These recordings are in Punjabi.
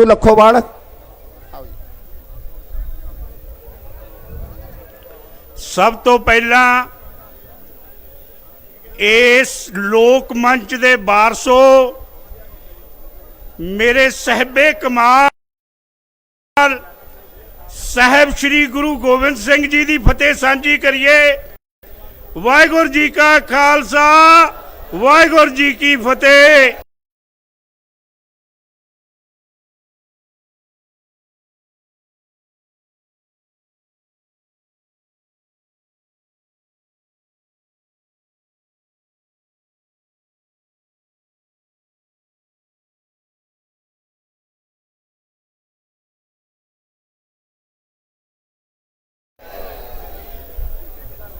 ਯੂ ਲੱਖੋਵਾਲ ਸਭ ਤੋਂ ਪਹਿਲਾਂ ਇਸ ਲੋਕ ਮੰਚ ਦੇ ਵਾਰਸੋ ਮੇਰੇ ਸਹਿਬੇ ਕਮਾਲ ਸਾਹਿਬ ਸ੍ਰੀ ਗੁਰੂ ਗੋਬਿੰਦ ਸਿੰਘ ਜੀ ਦੀ ਫਤਿਹ ਸਾਂਝੀ ਕਰੀਏ। ਵਾਹਿਗੁਰੂ ਜੀ ਕਾ ਖਾਲਸਾ, ਵਾਹਿਗੁਰੂ ਜੀ ਕੀ ਫਤਿਹ।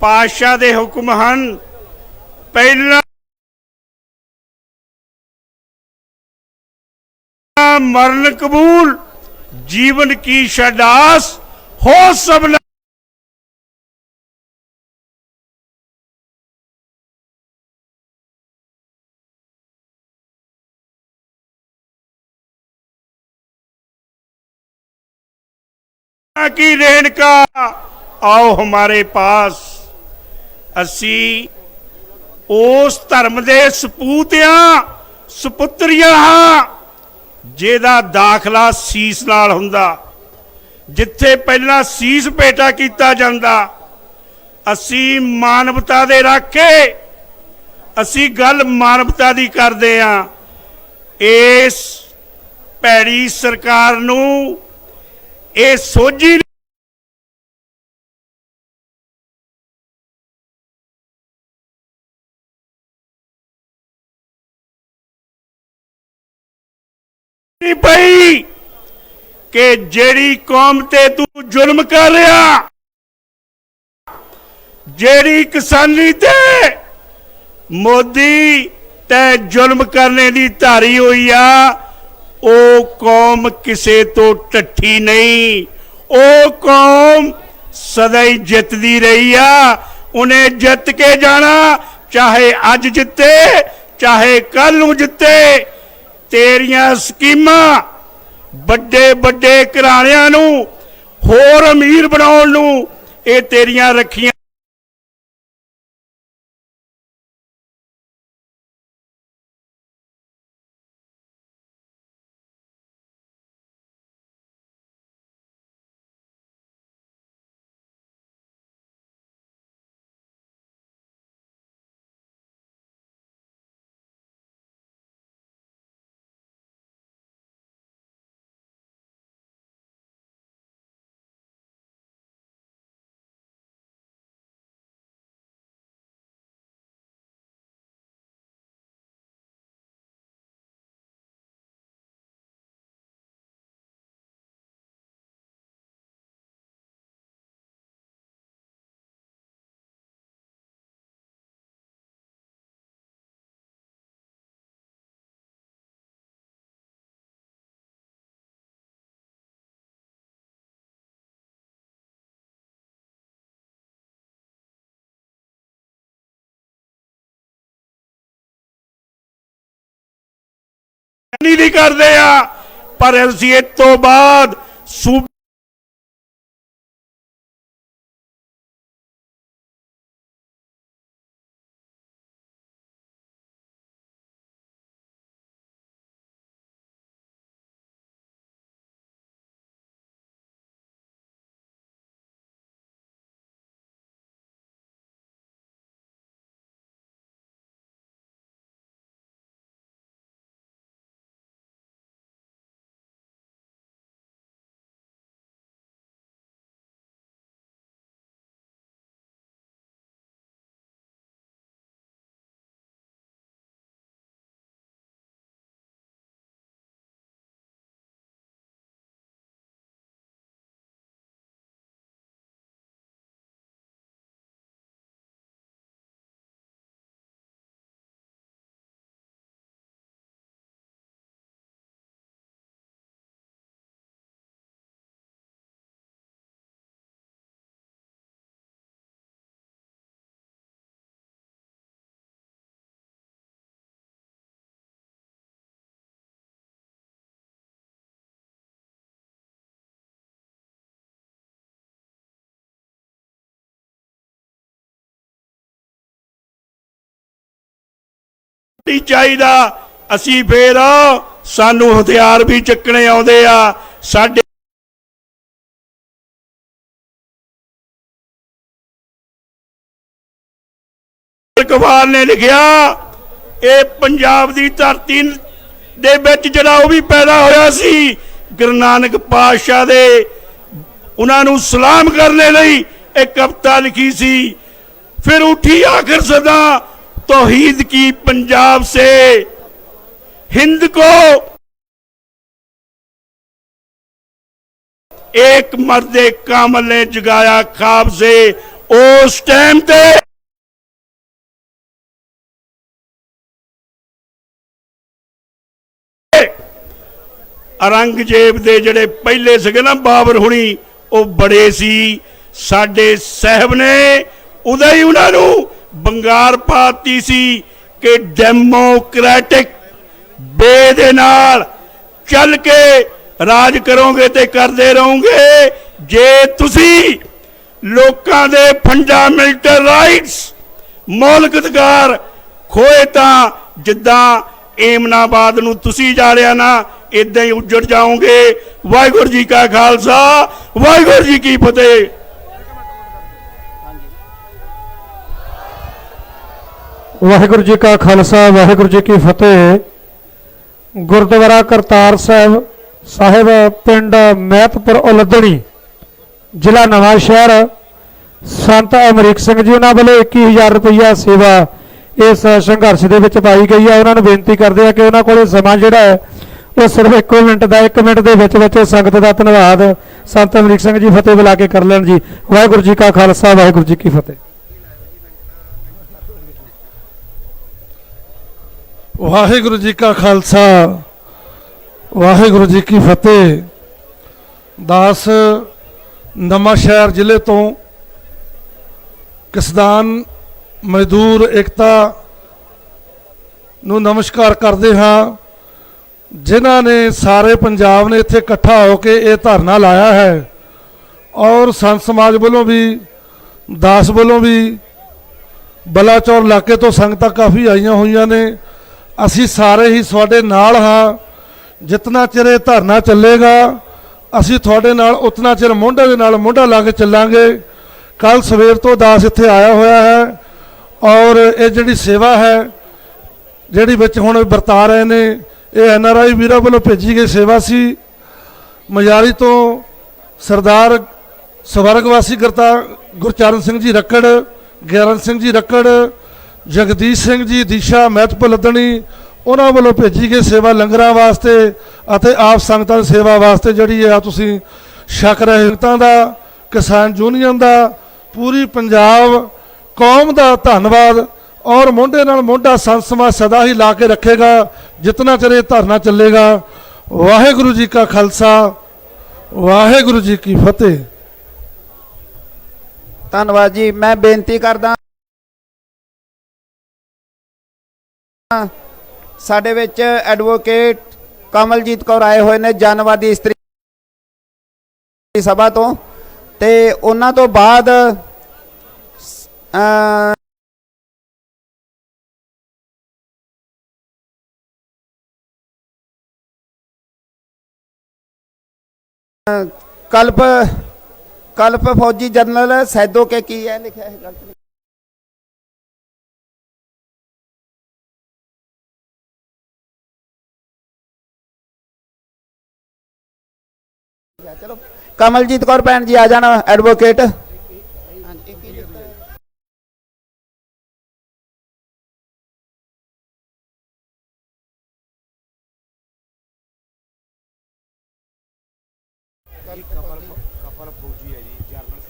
ਪਾਤਸ਼ਾਹ ਦੇ ਹੁਕਮ ਹਨ ਪਹਿਲਾ ਮਰਨ ਕਬੂਲ ਜੀਵਨ ਕੀ ਸ਼ਦਾਸ ਹੋ ਸਭਨਾ की रेणका आओ हमारे पास ਅਸੀਂ ਉਸ ਧਰਮ ਦੇ ਸਪੂਤਿਆਂ, ਸੁਪੁੱਤਰੀਆਂ ਹਾਂ, ਜਿਹਦਾ ਦਾਖਲਾ ਸੀਸ ਨਾਲ ਹੁੰਦਾ। ਜਿੱਥੇ ਪਹਿਲਾਂ ਸੀਸ ਭੇਟਾ ਕੀਤਾ ਜਾਂਦਾ, ਅਸੀਂ ਮਾਨਵਤਾ ਦੇ ਰਾਖੇ, ਅਸੀਂ ਗੱਲ ਮਾਨਵਤਾ ਦੀ ਕਰਦੇ ਹਾਂ। ਇਸ ਭੈੜੀ ਸਰਕਾਰ ਨੂੰ ਇਹ ਸੋਝੀ ਪਈ ਕਿ ਜਿਹੜੀ ਕੌਮ ਤੇ ਤੂੰ ਜ਼ੁਲਮ ਕਰ ਰਿਹਾ, ਜਿਹੜੀ ਕਿਸਾਨੀ ਤੇ ਮੋਦੀ ਤੇ ਜ਼ੁਲਮ ਕਰਨੇ ਦੀ ਧਾਰੀ ਹੋਈ ਆ, ਉਹ ਕੌਮ ਕਿਸੇ ਤੋਂ ਟੱਠੀ ਨਹੀਂ, ਉਹ ਕੌਮ ਸਦਾ ਹੀ ਜਿੱਤਦੀ ਰਹੀ ਆ, ਉਹਨੇ ਜਿੱਤ ਕੇ ਜਾਣਾ, ਚਾਹੇ ਅੱਜ ਜਿੱਤੇ, ਚਾਹੇ ਕੱਲ ਨੂੰ ਜਿੱਤੇ। ਤੇਰੀਆਂ ਸਕੀਮਾਂ ਵੱਡੇ ਵੱਡੇ ਘਰਾਣਿਆਂ ਨੂੰ ਹੋਰ ਅਮੀਰ ਬਣਾਉਣ ਨੂੰ ਇਹ ਤੇਰੀਆਂ ਰੱਖੀਆਂ ਨਹੀਂ ਕਰਦੇ ਆ। ਪਰ ਅਸੀਂ ਤੋਂ ਬਾਅਦ ਨਹੀਂ ਚਾਹੀਦਾ। ਅਸੀਂ ਫੇਰ ਸਾਨੂੰ ਹਥਿਆਰ ਵੀ ਚੱਕਣੇ ਆਉਂਦੇ ਆ। ਸਾਡੇ ਕਵਾਲ ਨੇ ਲਿਖਿਆ, ਇਹ ਪੰਜਾਬ ਦੀ ਧਰਤੀ ਦੇ ਵਿੱਚ ਜਿਹੜਾ ਉਹ ਵੀ ਪੈਦਾ ਹੋਇਆ ਸੀ, ਗੁਰੂ ਨਾਨਕ ਪਾਤਸ਼ਾਹ ਦੇ, ਉਹਨਾਂ ਨੂੰ ਸਲਾਮ ਕਰਨ ਲਈ ਇਹ ਕਵਿਤਾ ਲਿਖੀ ਸੀ। ਫਿਰ ਉੱਠੀ ਆਖਿਰ ਸਦਾ तौहीद की पंजाब से हिंद को एक मर्द कामल ने जगाया ख्वाब से उस टाइम ते ਔਰੰਗਜ਼ੇਬ ਦੇ ਜਿਹੜੇ ਪਹਿਲੇ ਸੀਗੇ ਨਾ ਬਾਬਰ ਹੁਣੀ ਉਹ ਬੜੇ ਸੀ ਸਾਡੇ ਸਾਹਿਬ ਨੇ ਉਦੋਂ ਹੀ ਉਹਨਾਂ ਨੂੰ ਬੰਗਾਰ ਪਾਤੀ ਸੀ ਕਿ ਡੈਮੋਕ੍ਰੈਟਿਕ ਬੇ ਦੇ ਨਾਲ ਚੱਲ ਕੇ ਰਾਜ ਕਰੋਗੇ ਤੇ ਕਰਦੇ ਰਹੋਗੇ। ਜੇ ਤੁਸੀਂ ਲੋਕਾਂ ਦੇ ਫੰਡਾਮੈਂਟਲ ਰਾਈਟਸ ਮੌਲਿਕ ਅਧਿਕਾਰ ਖੋਏ ਤਾਂ ਜਿੱਦਾਂ ਏਮਨਾਬਾਦ ਨੂੰ ਤੁਸੀਂ ਜਾਲਿਆ ਨਾ ਇਦਾਂ ਹੀ ਉੱਜੜ ਜਾਓਗੇ। ਵਾਹਿਗੁਰੂ ਜੀ ਕਾ ਖਾਲਸਾ, ਵਾਹਿਗੁਰੂ ਜੀ ਕੀ ਫਤਿਹ। ਵਾਹਿਗੁਰੂ ਜੀ ਕਾ ਖਾਲਸਾ, ਵਾਹਿਗੁਰੂ ਜੀ ਕੀ ਫਤਿਹ। ਗੁਰਦੁਆਰਾ ਕਰਤਾਰ ਸਾਹਿਬ ਸਾਹਿਬ ਪਿੰਡ ਮਹਿਤਪੁਰ ਉਲੱਦਣੀ, ਜ਼ਿਲ੍ਹਾ ਨਵਾਂ ਸ਼ਹਿਰ। ਸੰਤ ਅਮਰੀਕ ਸਿੰਘ ਜੀ ਉਹਨਾਂ ਵੱਲੋਂ 21000 ਰੁਪਈਆ ਸੇਵਾ ਇਸ ਸੰਘਰਸ਼ ਦੇ ਵਿੱਚ ਪਾਈ ਗਈ ਹੈ ਉਹਨਾਂ ਨੂੰ ਬੇਨਤੀ ਕਰਦੇ ਆ ਕਿ ਉਹਨਾਂ ਕੋਲੇ ਸਮਾਂ ਜਿਹੜਾ ਹੈ, ਉਹ ਸਿਰਫ 1 ਮਿੰਟ ਦਾ 1 ਮਿੰਟ ਦੇ ਵਿੱਚ ਵਿੱਚ ਸੰਗਤ ਦਾ ਧੰਨਵਾਦ। ਸੰਤ ਅਮਰੀਕ ਸਿੰਘ ਜੀ ਫਤਿਹ ਬੁਲਾ ਕੇ ਕਰ ਲੈਣ ਜੀ। ਵਾਹਿਗੁਰੂ ਜੀ ਕਾ ਖਾਲਸਾ, ਵਾਹਿਗੁਰੂ ਜੀ ਕੀ ਫਤਿਹ। ਵਾਹਿਗੁਰੂ ਜੀ ਕਾ ਖਾਲਸਾ, ਵਾਹਿਗੁਰੂ ਜੀ ਕੀ ਫਤਿਹ। ਦਾਸ ਨਵਾਂ ਸ਼ਹਿਰ ਜ਼ਿਲ੍ਹੇ ਤੋਂ ਕਿਸਾਨ ਮਜ਼ਦੂਰ ਏਕਤਾ ਨੂੰ ਨਮਸਕਾਰ ਕਰਦੇ ਹਾਂ, ਜਿਨ੍ਹਾਂ ਨੇ ਸਾਰੇ ਪੰਜਾਬ ਨੇ ਇੱਥੇ ਇਕੱਠਾ ਹੋ ਕੇ ਇਹ ਧਰਨਾ ਲਾਇਆ ਹੈ ਔਰ ਸੰਤ ਸਮਾਜ ਵੱਲੋਂ ਵੀ, ਦਾਸ ਵੱਲੋਂ ਵੀ ਬਲਾਚੌਰ ਇਲਾਕੇ ਤੋਂ ਸੰਗਤਾਂ ਕਾਫੀ ਆਈਆਂ ਹੋਈਆਂ ਨੇ। ਅਸੀਂ ਸਾਰੇ ਹੀ ਤੁਹਾਡੇ ਨਾਲ ਹਾਂ। ਜਿਤਨਾ ਚਿਰ ਇਹ ਧਰਨਾ ਚੱਲੇਗਾ, ਅਸੀਂ ਤੁਹਾਡੇ ਨਾਲ, ਉਤਨਾ ਚਿਰ ਮੋਢੇ ਦੇ ਨਾਲ ਮੋਢਾ ਲਾ ਕੇ ਚੱਲਾਂਗੇ। ਕੱਲ ਸਵੇਰ ਤੋਂ ਦਾਸ ਇੱਥੇ ਆਇਆ ਹੋਇਆ ਹੈ ਔਰ ਇਹ ਜਿਹੜੀ ਸੇਵਾ ਹੈ, ਜਿਹੜੀ ਵਿੱਚ ਹੁਣ ਵਰਤਾ ਰਹੇ ਨੇ, ਇਹ ਐਨ ਆਰ ਆਈ ਵੀਰਾਂ ਵੱਲੋਂ ਭੇਜੀ ਗਈ ਸੇਵਾ ਸੀ। ਮਜਾਰੀ ਤੋਂ ਸਰਦਾਰ ਸਵਰਗਵਾਸੀ ਕਰਤਾ ਗੁਰਚਰਨ ਸਿੰਘ ਜੀ ਰੱਕੜ, ਗਿਆਰਨ ਸਿੰਘ ਜੀ ਰੱਕੜ ਜਗਦੀਸ਼ ਸਿੰਘ ਜੀ, ਦੀਸ਼ਾ ਮਹਿਤਪੁਰ ਲੱਦਣੀ ਉਹਨਾਂ ਵੱਲੋਂ ਭੇਜੀ ਗਈ ਸੇਵਾ ਲੰਗਰਾਂ ਵਾਸਤੇ ਅਤੇ ਆਪ ਸੰਗਤਾਂ ਦੀ ਸੇਵਾ ਵਾਸਤੇ ਜਿਹੜੀ ਆ ਤੁਸੀਂ ਸ਼ੱਕ ਰਹੇ ਦਾ, ਕਿਸਾਨ ਯੂਨੀਅਨ ਦਾ, ਪੂਰੀ ਪੰਜਾਬ, ਕੌਮ ਦਾ ਧੰਨਵਾਦ ਔਰ ਮੋਢੇ ਨਾਲ ਮੋਢਾ ਸੰਤ ਸਮਾਜ ਸਦਾ ਹੀ ਲਾ ਕੇ ਰੱਖੇਗਾ, ਜਿਤਨਾ ਚਿਰ ਇਹ ਧਰਨਾ ਚੱਲੇਗਾ। ਵਾਹਿਗੁਰੂ ਜੀ ਕਾ ਖਾਲਸਾ, ਵਾਹਿਗੁਰੂ ਜੀ ਕੀ ਫਤਿਹ। ਧੰਨਵਾਦ ਜੀ, ਮੈਂ ਬੇਨਤੀ ਕਰਦਾ ਸਾਡੇ ਵਿੱਚ ਐਡਵੋਕੇਟ ਕਮਲਜੀਤ ਕੌਰ ਆਏ ਹੋਏ ਨੇ ਜਨਵਾਦੀ ਇਸਤਰੀ ਸਭਾ ਤੋਂ। ਤੇ ਉਹਨਾਂ ਤੋਂ ਬਾਅਦ ਕਲਪ ਕਲਪ ਫੌਜੀ ਜਨਰਲ ਸੈਦੋ ਕੇ ਕੀ ਹੈ, ਲਿਖਿਆ ਹੈ ਗਲਤ ਚਲੋ, ਕਮਲਜੀਤ ਕੌਰ ਭੈਣ ਜੀ ਆ ਜਾਣਾ ਐਡਵੋਕੇਟ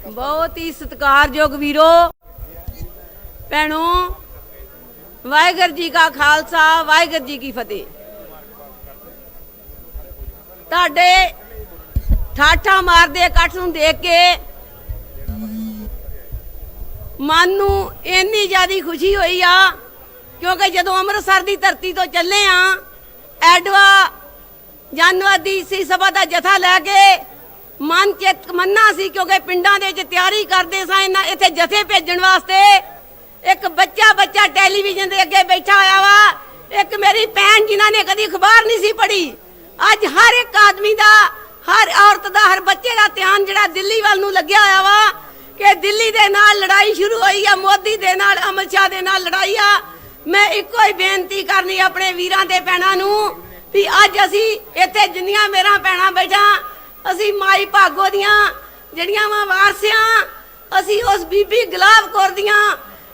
ਬਹੁਤ ਹੀ ਸਤਿਕਾਰਯੋਗ ਵੀਰੋ, ਭੈਣੋ, ਵਾਹਿਗੁਰੂ ਜੀ ਕਾ ਖਾਲਸਾ, ਵਾਹਿਗੁਰੂ ਜੀ ਕੀ ਫਤਿਹ। ਤੁਹਾਡੇ ਠਾਠਾ ਮਾਰਦੇ, ਇਕੱਠ ਨੂੰ ਦੇਖ ਕੇ ਮਨ ਨੂੰ ਇੰਨੀ ਜ਼ਿਆਦੀ ਖੁਸ਼ੀ ਹੋਈ ਆ, ਕਿਉਂਕਿ ਜਦੋਂ ਅੰਮ੍ਰਿਤਸਰ ਦੀ ਧਰਤੀ ਤੋਂ ਚੱਲੇ ਆ, ਐਡਵਾ ਜਨਵਾਦੀ ਸੀ, ਸਭਾ ਦਾ ਜਥਾ ਲੈ ਕੇ ਮਨ ਚ ਤਮੰਨਾ ਸੀ, ਕਿਉਂਕਿ ਪਿੰਡਾਂ ਦੇ ਵਿੱਚ ਤਿਆਰੀ ਕਰਦੇ ਸਾਂ ਇਹਨਾਂ, ਇੱਥੇ ਜਥੇ ਭੇਜਣ ਵਾਸਤੇ। ਇੱਕ ਬੱਚਾ ਬੱਚਾ ਟੈਲੀਵਿਜ਼ਨ ਦੇ ਅੱਗੇ ਬੈਠਾ ਹੋਇਆ ਵਾ, ਇੱਕ ਮੇਰੀ ਭੈਣ ਜਿਨ੍ਹਾਂ ਨੇ ਕਦੀ ਅਖਬਾਰ ਨਹੀਂ ਸੀ ਪੜ੍ਹੀ। ਅੱਜ ਹਰ ਇੱਕ ਆਦਮੀ ਦਾ ਹਰ ਔਰਤ ਦਾ, ਹਰ ਬੱਚੇ ਦਾ ਧਿਆਨ ਜਿਹੜਾ ਦਿੱਲੀ ਵੱਲ ਨੂੰ ਲੱਗਿਆ ਹੋਇਆ ਵਾ ਕਿ ਦਿੱਲੀ ਦੇ ਨਾਲ ਲੜਾਈ ਸ਼ੁਰੂ ਹੋਈ ਆ, ਮੋਦੀ ਦੇ ਨਾਲ ਅਮਿਤ ਸ਼ਾਹ ਦੇ ਨਾਲ ਲੜਾਈ ਆ। ਮੈਂ ਇੱਕੋ ਹੀ ਬੇਨਤੀ ਕਰਨੀ ਆਪਣੇ ਵੀਰਾਂ ਤੇ ਭੈਣਾਂ ਨੂੰ ਵੀ ਅੱਜ ਅਸੀਂ ਇੱਥੇ ਜਿੰਨੀਆਂ ਮੇਰਾ ਭੈਣਾਂ ਬੈਠਾ, ਅਸੀਂ ਮਾਈ ਭਾਗੋ ਦੀਆਂ ਜਿਹੜੀਆਂ ਵਾ ਵਾਰਸਿਆਂ, ਅਸੀਂ ਉਸ ਬੀਬੀ ਗੁਲਾਬ ਕੌਰ ਦੀਆਂ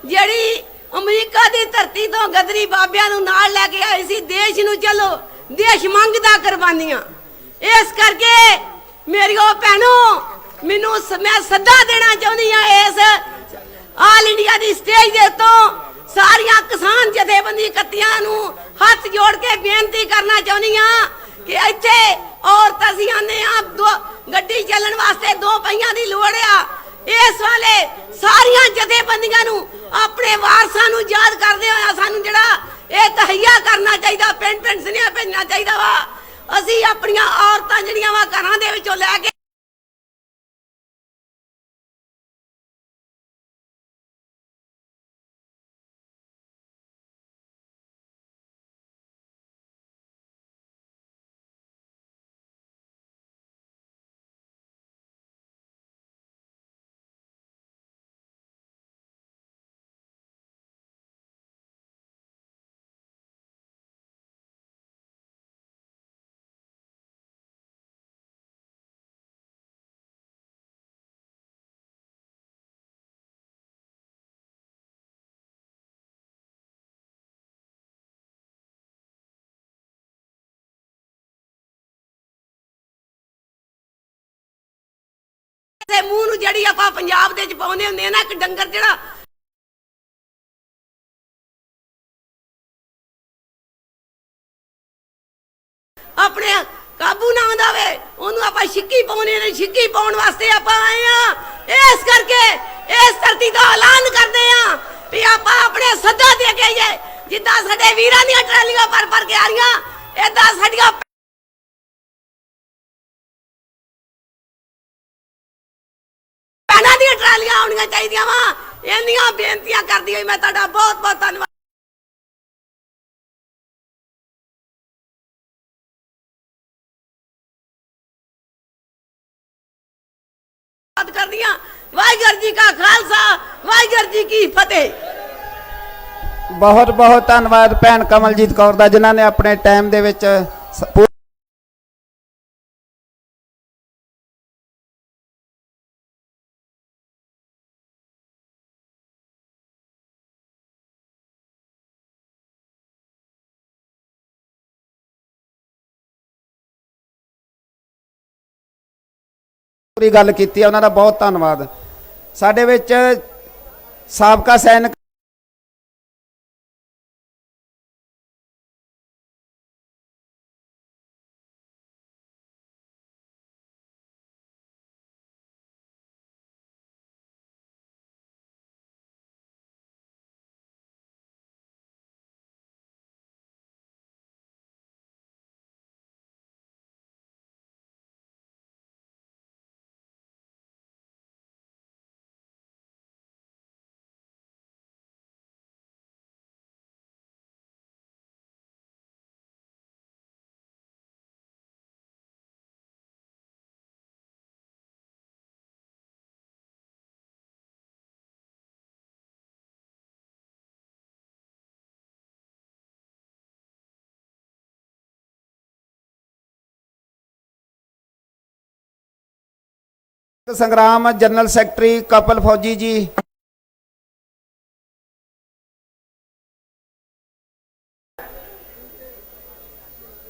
ਜਿਹੜੀ ਅਮਰੀਕਾ ਦੀ ਧਰਤੀ ਤੋਂ ਗਦਰੀ ਬਾਬਿਆਂ ਨੂੰ ਨਾਲ ਲੈ ਕੇ ਆਈ ਸੀ, ਦੇਸ਼ ਨੂੰ ਚਲੋ, ਦੇਸ਼ ਮੰਗਦਾ ਕੁਰਬਾਨੀਆਂ। ਇਸ ਕਰਕੇ ਮੇਰੀ ਭੈਣੋ, ਮੈਨੂੰ ਮੈਂ ਸੱਦਾ ਦੇਣਾ ਚਾਹੁੰਦੀ ਆ ਇਸ ਆਲ ਇੰਡੀਆ ਦੀ ਸਟੇਜ ਦੇ ਉੱਤੋਂ ਸਾਰੀਆਂ ਕਿਸਾਨ ਜਥੇਬੰਦੀ ਇਕੱਤੀਆਂ ਨੂੰ ਹੱਥ ਜੋੜ ਕੇ ਬੇਨਤੀ ਕਰਨਾ ਚਾਹੁੰਦੀ ਆ ਕਿ ਇੱਥੇ ਔਰਤ ਅਸੀਂ ਆਨੇ ਆ ਗੱਡੀ ਚੱਲਣ ਵਾਸਤੇ ਦੋ ਪਹੀਆਂ ਦੀ ਲੋੜ ਆ। ਇਸ ਵਾਲੇ ਸਾਰੀਆਂ ਜਥੇਬੰਦੀਆਂ ਨੂੰ ਆਪਣੇ ਵਾਰਸਾਂ ਨੂੰ ਯਾਦ ਕਰਦੇ ਹੋਇਆ ਸਾਨੂੰ ਜਿਹੜਾ ਇਹ ਤਹਈਆ ਕਰਨਾ ਚਾਹੀਦਾ ਪਿੰਡ ਪਿੰਡ ਸੁਨੇਹਾ ਭੇਜਣਾ ਚਾਹੀਦਾ ਵਾ। ਅਸੀਂ ਆਪਣੀਆਂ ਔਰਤਾਂ ਜਿਹੜੀਆਂ ਵਾ ਘਰਾਂ ਦੇ ਵਿੱਚੋਂ ਲੈ ਕੇ ਦੇ ਮੂੰਹ ਨੂੰ ਜਿਹੜੀ ਆਪਾਂ ਪੰਜਾਬ ਦੇ ਚ ਪਾਉਂਦੇ ਹੁੰਦੇ ਆ ਨਾ, ਇੱਕ ਡੰਗਰ ਜਿਹੜਾ ਆਪਣੇ ਕਾਬੂ ਨਾ ਆਉਂਦਾ ਵੇ ਉਹਨੂੰ ਆਪਾਂ ਛਿੱਕੀ ਪਾਉਣੇ ਨੇ ਛਿੱਕੀ ਪਾਉਣ ਵਾਸਤੇ ਆਪਾਂ ਆਏ ਆ ਇਸ ਕਰਕੇ ਇਸ ਧਰਤੀ ਦਾ ਐਲਾਨ ਕਰਦੇ ਆ ਵੀ ਆਪਾਂ ਆਪਣੇ ਸੱਦਾ ਦੇ ਕੇ ਆਈਏ। ਜਿੱਦਾਂ ਸਾਡੇ ਵੀਰਾਂ ਦੀਆਂ ਟਰਾਲੀਆਂ ਭਰ ਭਰ ਕੇ ਆ ਰਹੀਆਂ, ਏਦਾਂ ਸਾਡੀਆਂ ਟਰਾਲੀਆਂ ਆਉਣੀਆਂ ਚਾਹੀਦੀਆਂ ਵਾ। ਇੰਨੀਆਂ ਬੇਨਤੀਆਂ ਕਰਦੀ ਹੋਈ ਮੈਂ ਤੁਹਾਡਾ ਬਹੁਤ ਬਹੁਤ ਧੰਨਵਾਦ। ਕਰਦੀ ਹਾਂ ਵਾਹਿਗੁਰੂ ਜੀ ਕਾ ਖਾਲਸਾ, ਵਾਹਿਗੁਰੂ ਜੀ ਕੀ ਫਤਿਹ। ਬਹੁਤ ਬਹੁਤ ਧੰਨਵਾਦ ਭੈਣ ਕਮਲਜੀਤ ਕੌਰ ਦਾ, ਜਿਨ੍ਹਾਂ ਨੇ ਆਪਣੇ ਟਾਈਮ ਦੇ ਵਿੱਚ ਸ- ਪੂਰੀ ਗੱਲ ਕੀਤੀ ਹੈ ਉਹਨਾਂ ਦਾ ਬਹੁਤ ਧੰਨਵਾਦ। ਸਾਡੇ ਵਿੱਚ ਸਾਬਕਾ ਸੈਨਿਕ ਸੰਗਰਾਮ ਜਨਰਲ ਸੈਕਟਰੀ ਕਪਲ ਫੌਜੀ ਜੀ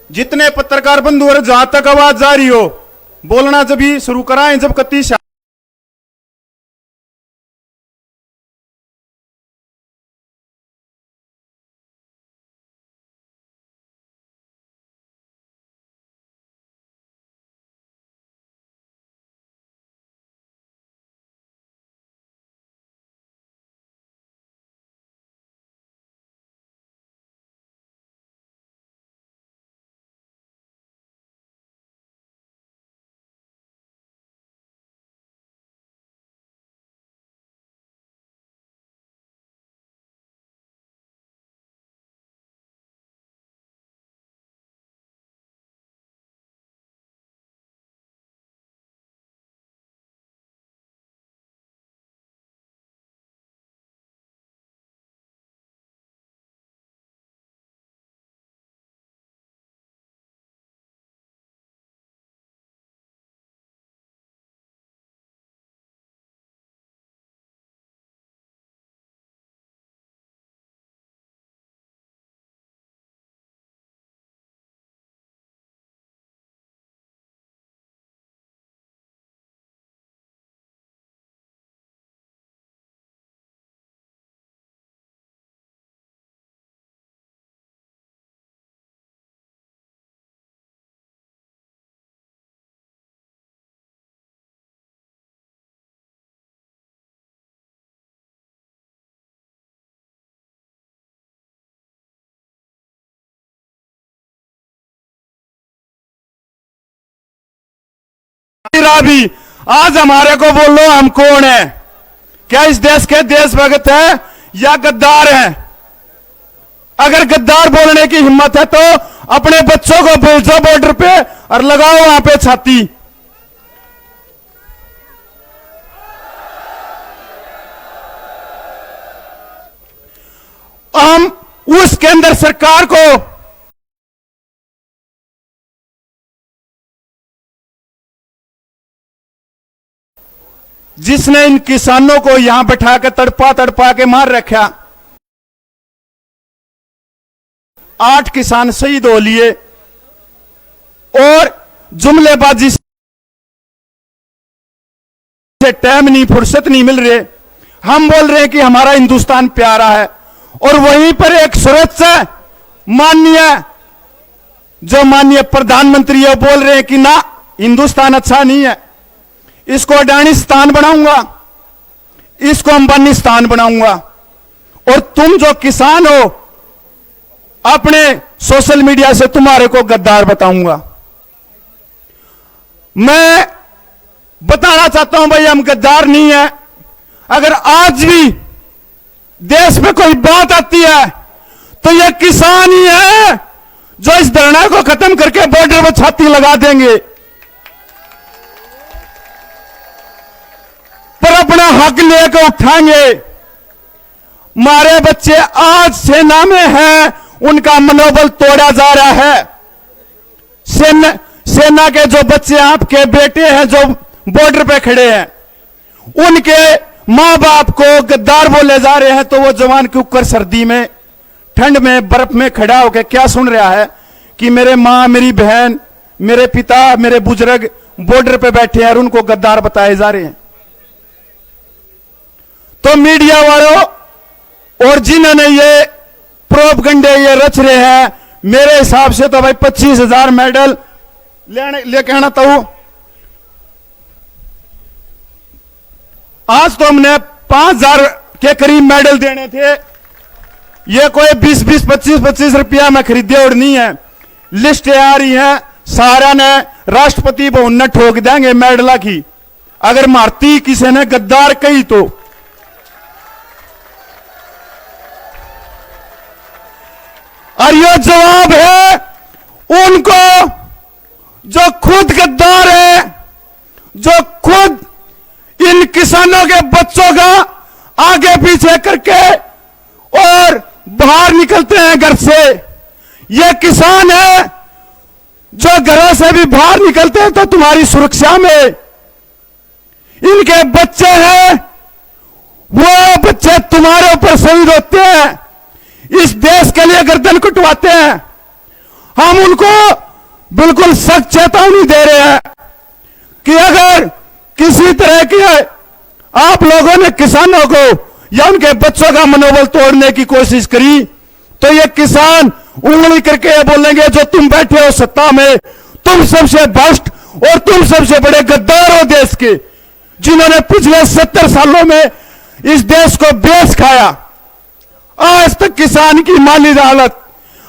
जितने पत्रकार बंधु और जहां तक आवाज जा रही हो बोलना जब भी शुरू कराएं जब कत्ती भी आज हमारे को बोलो हम कौन है? क्या इस देश के देशभक्त है या गद्दार है? अगर गद्दार बोलने की हिम्मत है तो अपने बच्चों को भेजो बॉर्डर पे और लगाओ वहाँ पे छाती। हम उस केंद्र सरकार को जिसने इन किसानों को यहाँ बैठा के तड़पा तड़पा के मार रखा। आठ किसान शहीद हो लिए और जुमलेबाजी से टाइम नहीं, फुर्सत नहीं मिल रहे। हम बोल रहे हैं कि हमारा हिंदुस्तान प्यारा है और वहीं पर एक सुरक्षा माननीय, जो माननीय प्रधानमंत्री है बोल रहे हैं कि ना, हिंदुस्तान अच्छा नहीं है। इसको अडानी स्थान बनाऊँगा। इसको अंबानी स्थान बनाऊँगा। और तुम जो किसान हो, अपने सोशल मीडिया से तुम्हारे को गद्दार बताऊँगा। मैं बताना चाहता हूँ, भाई, हम गद्दार नहीं है। अगर आज भी देश में कोई बात आती है तो यह किसान ही है जो इस धरना को खत्म करके बॉर्डर पर छाती लगा देंगे। पर अपना हक लेकर उठाएँगे। मारे बच्चे आज सेना में हैं, उनका मनोबल तोड़ा जा रहा है। सेना सेना के जो बच्चे, आपके बेटे हैं जो बॉर्डर पे खड़े हैं, उनके माँ बाप को गद्दार बोले जा रहे हैं तो वो जवान के ऊपर सर्दी में, ठंड में, बर्फ़ में खड़ा होकर क्या सुन रहा है कि मेरे माँ, मेरी बहन, मेरे पिता, मेरे बुज़ुर्ग बॉर्डर पे बैठे हैं और उनको गद्दार बताए जा रहे हैं? तो मीडिया वालों और जिन्होंने ये प्रोप गंडे ये रच रहे हैं, मेरे हिसाब से तो भाई पच्चीस हज़ार मेडल लेने लेके आना तो आज तो हमने पाँच हज़ार के करीब मेडल देने थे। ये कोई बीस बीस, पच्चीस पच्चीस रुपया में खरीदे और नहीं है। लिस्ट आ रही है, सारा ने राष्ट्रपति भवन ने ठोक देंगे मेडला की। अगर मारती किसी ने गद्दार कही तो। और ये जवाब है उनको जो खुद गद्दार है, जो खुद इन किसानों के बच्चों का आगे पीछे करके और बाहर निकलते हैं घर से। ये किसान है जो घरों से भी बाहर निकलते हैं तो तुम्हारी सुरक्षा में। इनके बच्चे हैं, वो बच्चे तुम्हारे ऊपर शहीद होते हैं। इस देश के लिए गर्दन कटवाते हैं, हम उनको बिल्कुल सख्त चेतावनी दे रहे हैं कि अगर किसी तरह की आप लोगों ने किसानों को या उनके बच्चों का मनोबल तोड़ने की कोशिश करी तो ये किसान उंगली करके बोलेंगे, जो तुम बैठे हो सत्ता में, तुम सबसे भ्रष्ट और तुम सबसे बड़े गद्दार हो देश के, जिन्होंने पिछले सत्तर सालों में इस देश को बेच खाया। आज तक किसान की माली हालत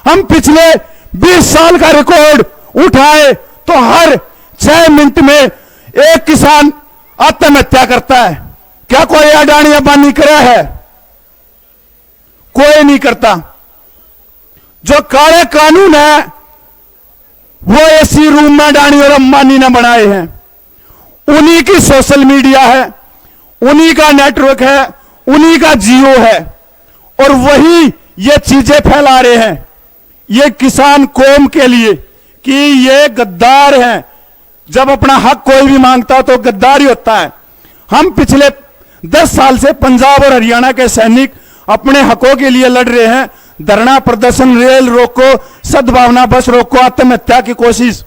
हम पिछले 20 साल का रिकॉर्ड उठाए तो हर छह मिनट में एक किसान आत्महत्या करता है। क्या कोई अडानी अंबानी करा है? कोई नहीं करता। जो काले कानून है, वो एसी रूम में अडानी और अंबानी ने बनाए हैं। उन्हीं की सोशल मीडिया है, उन्हीं का नेटवर्क है, उन्हीं का जियो है। और वही ये चीज़ें फैला रहे हैं। ये किसान कौम के लिए कि ये गद्दार हैं। जब अपना हक कोई भी माँगता तो गद्दार ही होता है। हम पिछले दस साल से पंजाब और हरियाणा के सैनिक अपने हकों के लिए लड़ रहे हैं। धरना प्रदर्शन, रेल रोको, सद्भावना बस रोको, आत्महत्या की कोशिश।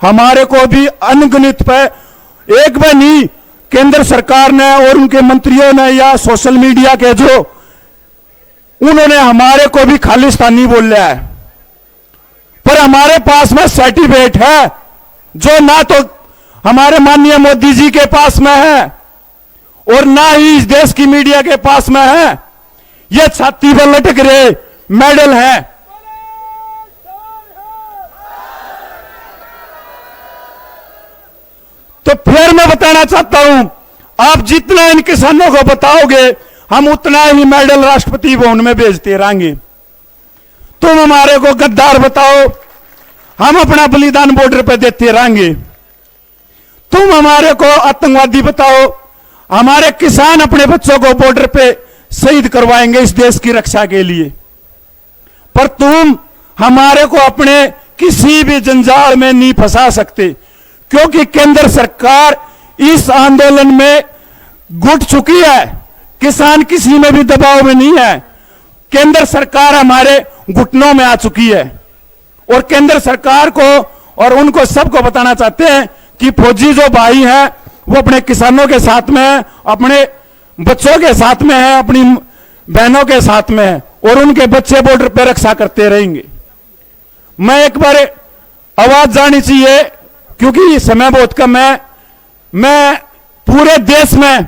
हमारे को भी अनगणित पे एक बार नहीं, केंद्र सरकार ने और उनके मंत्रियों ने या सोशल मीडिया के जो उन्होंने हमारे को भी खालिस्तानी बोल लिया है। पर हमारे पास में सर्टिफिकेट है, जो ना तो हमारे माननीय मोदी जी के पास में है, और ना ही इस देश की मीडिया के पास में है। ये छाती पर लटक रहे मेडल है। तो फिर मैं बताना चाहता हूँ, आप जितना इन किसानों को बताओगे हम उतना ही मेडल राष्ट्रपति भवन में भेजते रहेंगे। तुम हमारे को गद्दार बताओ, हम अपना बलिदान बॉर्डर पर देते रहेंगे। तुम हमारे को आतंकवादी बताओ, हमारे किसान अपने बच्चों को बॉर्डर पे शहीद करवाएँगे इस देश की रक्षा के लिए। पर तुम हमारे को अपने किसी भी जंजाल में नहीं फंसा सकते, क्योंकि केंद्र सरकार इस आंदोलन में गुट चुकी है। किसान किसी में भी दबाव में नहीं है। केंद्र सरकार हमारे घुटनों में आ चुकी है। और केंद्र सरकार को और उनको सबको बताना चाहते हैं कि फौजी जो भाई हैं, वो अपने किसानों के साथ में है, अपने बच्चों के साथ में है, अपनी बहनों के साथ में है, और उनके बच्चे बॉर्डर पर रक्षा करते रहेंगे। मैं एक बार आवाज़ जानी चाहिए, क्योंकि समय बहुत कम है। मैं पूरे देश में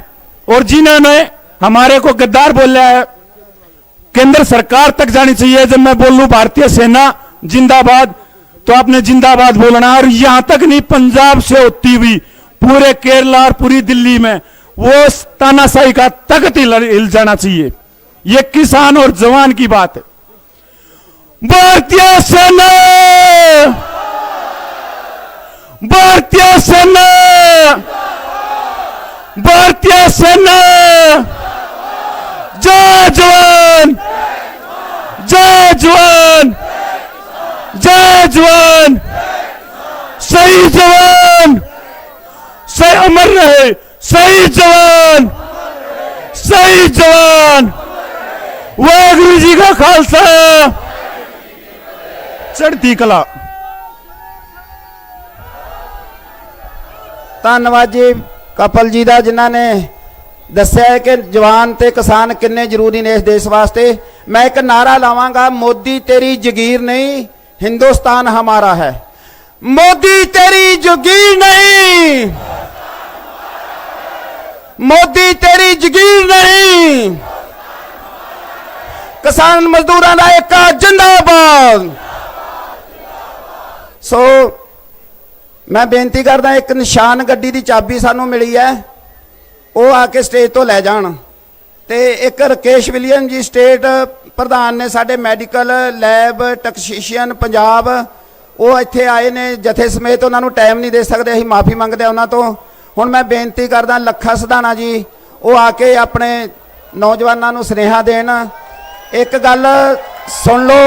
और जिन्होंने हमारे को गद्दार बोला है केंद्र सरकार तक जानी चाहिए, जब मैं बोलूँ भारतीय सेना, जिंदाबाद तो आपने जिंदाबाद बोलना और यहाँ तक नहीं, पंजाब से होती हुई, पूरे केरला और पूरी दिल्ली में, वो तानाशाही का तख्त हिल जाना चाहिए। ये किसान और जवान की बात है। भारतीय सेना! भारतीय सेना! भारतीय सेना! ਜੈ ਜਵਾਨ ਜੈ ਜਵਾਨ ਜੈ ਜਵਾਨ ਸਹੀ ਜਵਾਨ ਸਹੀ ਅਮਰ ਰਹੇ ਸਹੀ ਜਵਾਨ ਸਹੀ ਜਵਾਨ ਵਾਹਿਗੁਰੂ ਜੀ ਕਾ ਖਾਲਸਾ ਚੜ੍ਹਦੀ ਕਲਾ। ਧੰਨਵਾਦ ਜੀ, ਕਪਲ ਜੀ ਦਾ ਜਿਨ੍ਹਾਂ ਨੇ ਦੱਸਿਆ ਹੈ ਕਿ ਜਵਾਨ ਤੇ ਕਿਸਾਨ ਕਿੰਨੇ ਜ਼ਰੂਰੀ ਨੇ ਇਸ ਦੇਸ਼ ਵਾਸਤੇ। ਮੈਂ ਇੱਕ ਨਾਰਾ ਲਾਵਾਂਗਾ, ਮੋਦੀ ਤੇਰੀ ਜਗੀਰ ਨਹੀਂ, ਹਿੰਦੁਸਤਾਨ ਹਮਾਰਾ ਹੈ। ਮੋਦੀ ਤੇਰੀ ਜਗੀਰ ਨਹੀਂ। ਮੋਦੀ ਤੇਰੀ ਜਗੀਰ ਨਹੀਂ। ਕਿਸਾਨ ਮਜ਼ਦੂਰਾਂ ਦਾ ਇੱਕ ਜਿੰਦਾਬਾਦ। ਸੋ, ਮੈਂ ਬੇਨਤੀ ਕਰਦਾ, ਇੱਕ ਨਿਸ਼ਾਨ ਗੱਡੀ ਦੀ ਚਾਬੀ ਸਾਨੂੰ ਮਿਲੀ ਹੈ। ਉਹ ਆ ਕੇ ਸਟੇਜ ਤੋਂ ਲੈ ਜਾਣ। ਤੇ ਇੱਕ ਰਕੇਸ਼ ਵਿਲੀਅਮ ਜੀ ਸਟੇਟ ਪ੍ਰਧਾਨ ਨੇ ਸਾਡੇ ਮੈਡੀਕਲ ਲੈਬ ਟੈਕਸੀਸ਼ੀਅਨ ਪੰਜਾਬ, ਉਹ ਇੱਥੇ ਆਏ ਨੇ, ਜਥੇ ਸਮੇਤ ਉਹਨਾਂ ਨੂੰ ਟਾਈਮ ਨਹੀਂ ਦੇ ਸਕਦੇ, ਅਸੀਂ ਮਾਫੀ ਮੰਗਦੇ ਹਾਂ ਉਹਨਾਂ ਤੋਂ। ਹੁਣ ਮੈਂ ਬੇਨਤੀ ਕਰਦਾ, ਲੱਖਾ ਸਧਾਣਾ ਜੀ, ਉਹ ਆ ਕੇ ਆਪਣੇ ਨੌਜਵਾਨਾਂ ਨੂੰ ਸੁਨੇਹਾ ਦੇਣ। ਇੱਕ ਗੱਲ ਸੁਣ ਲਓ।